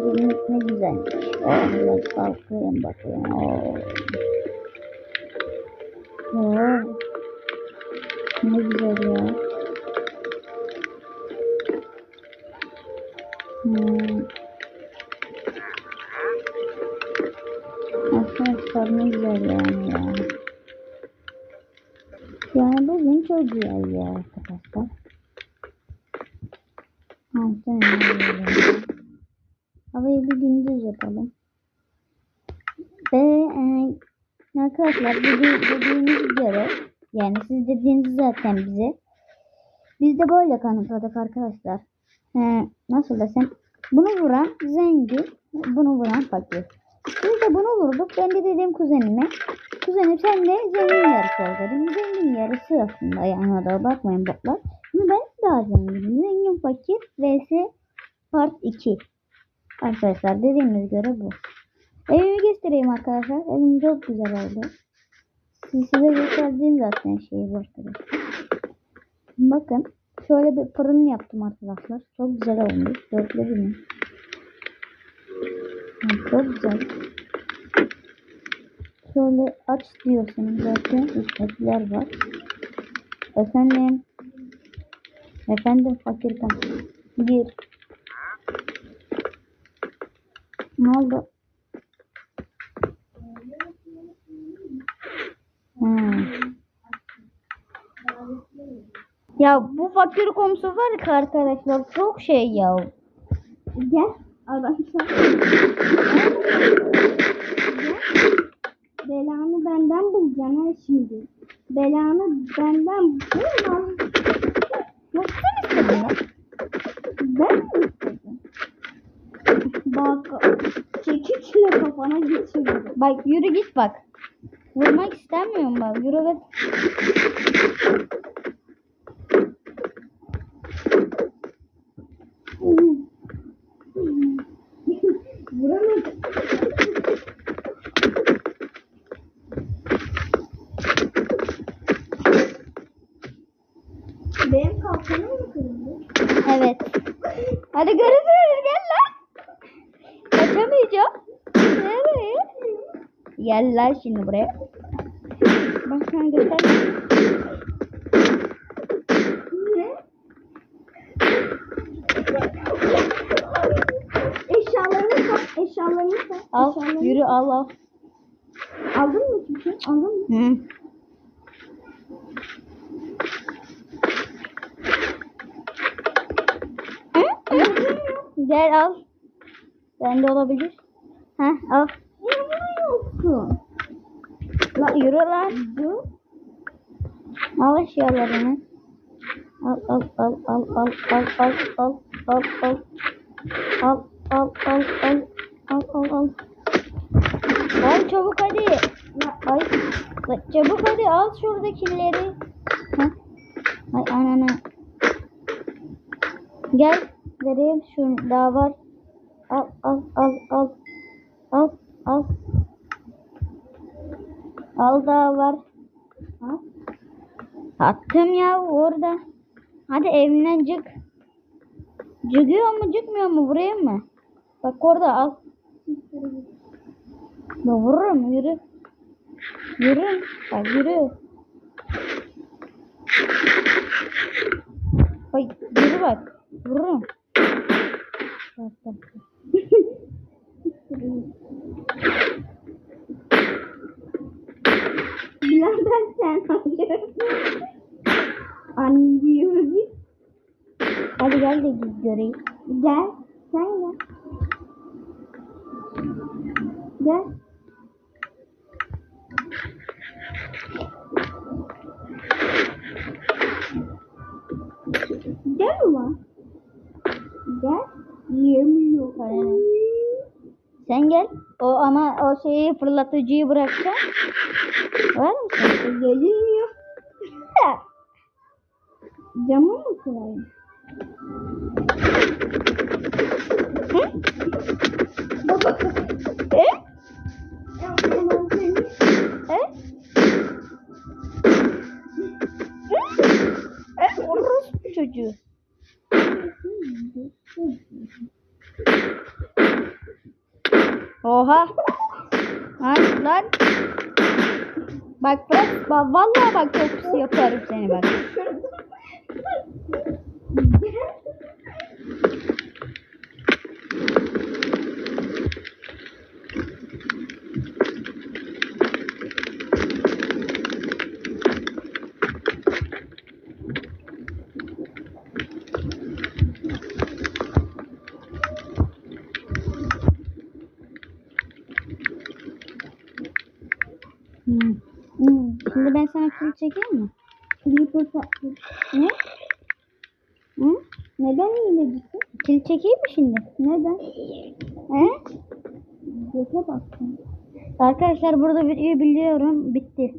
Günlük ne güzelmiş. Allah kalkayım bakayım. Oo. Oo. Ne güzel ya. Hmm. Arkadaşlar ne güzel yani ya. Yani bugün çok güzel ya arkadaşlar. Altı Havayı bir gündüz yapalım. Ve e, arkadaşlar dedi, dediğiniz göre yani siz dediğiniz zaten bize. Biz de böyle kanıtladık arkadaşlar. E, nasıl desem bunu vuran zengin, bunu vuran fakir. Biz de bunu vurduk. Ben de dedim kuzenime. Kuzenim sen de zengin yarısı ol dedim. Zengin yarısı aslında yani da bakmayın botlar. Ama ben daha zenginim. Zengin fakir vs part 2. Arkadaşlar dediğimiz göre bu. Evimi göstereyim arkadaşlar. Evim çok güzel oldu. Siz size gösterdiğim zaten şeyi bu. Bakın. Şöyle bir fırın yaptım arkadaşlar. Çok güzel olmuş. Gördünüz mü? Çok güzel. Şöyle aç diyorsunuz zaten. İstekler var. Efendim. Efendim fakir kan. Ne oldu? Hmm. Ya bu fakir konusu var ki arkadaşlar çok şey ya. Gel arkadaşlar. Belanı benden bulacaksın ha şimdi. Belanı benden bulma. Nasıl istedin ya? Ben mi Bak çekiçle kafana geçiriyorum. Bak yürü git bak. Vurmak istemiyorum bak. Yürü git. Benim kalkanım mı kırıldı? Evet. Hadi görüşürüz gel lan. Kaçamayacağım. Nereye? Gel lan şimdi buraya. Bak sana göster. Eşyalarını sat. Eşyalarını sat. Al Eşyalarını- yürü al al. Aldın mı çünkü? Aldın mı? Hı. Gel al. Bende olabilir. Ha al. Yoksun. La yürü lan. Al eşyalarını. Al al al al al al al al al al al al al al al al al Al çabuk hadi. Ay la, çabuk hadi al şuradakileri. Ha? Ay anana. Gel vereyim şu daha var. Al al al al. Al al. Al daha var. Ha? Attım ya orada. Hadi evinden çık. Çıkıyor mu çıkmıyor mu buraya mı? Bak orada al. Ya vururum yürü. Yürü. Bak yürü. Bak yürü bak. Vururum. Bak, bak. Birader sen hayır. Anne git. Hadi gel de git göreyim. Gel. Sen gel. Gel. Gel ulan. Gel. Yemiyor. Aynen. Sen gel. O ama o şeyi fırlatıcıyı bırakacağım. Var mısın? Gelmiyor. Camı mı kırayım? Hı? Seni. E? E? E? Orospu çocuğu. Oha. Lan lan. Bak bırak. Bak, vallahi bak çok pis yaparım seni bak. Hmm. Şimdi ben sana kil çekeyim mi? Creeper. Ne? Hı? Neden hilecisin? Kil çekeyim mi şimdi? Neden? He? Göze baktım. Arkadaşlar burada videoyu biliyorum. Bitti.